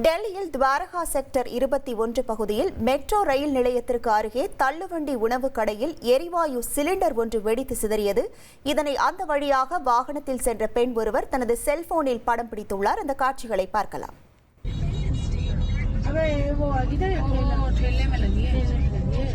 டெல்லியில் துவாரகா செக்டர் இருபத்தி ஒன்று பகுதியில் மெட்ரோ ரயில் நிலையத்திற்கு அருகே தள்ளுவண்டி உணவு கடையில் எரிவாயு சிலிண்டர் ஒன்று வெடித்து சிதறியது இதனை அந்த வழியாக வாகனத்தில் சென்ற பெண் ஒருவர் தனது செல்போனில் படம் பிடித்துள்ளார் அந்த காட்சிகளை பார்க்கலாம் अबे वो इधर है ठेला वो ठेले में लगी है ठेले में लगी है।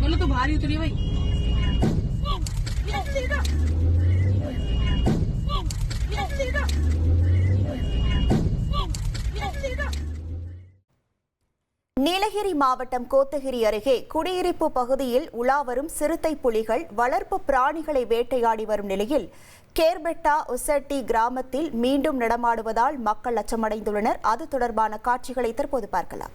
बोलो तो भारी उतरी भाई நீலகிரி மாவட்டம் கோத்தகிரி அருகே குடியிருப்பு பகுதியில் உலாவரும் சிறுத்தை புலிகள் வளர்ப்பு பிராணிகளை வேட்டையாடி வரும் நிலையில் கேர்பெட்டா ஒசட்டி கிராமத்தில் மீண்டும் நடமாடுவதால் மக்கள் அச்சமடைந்துள்ளனர். அது தொடர்பான காட்சிகளை தற்போது பார்க்கலாம்.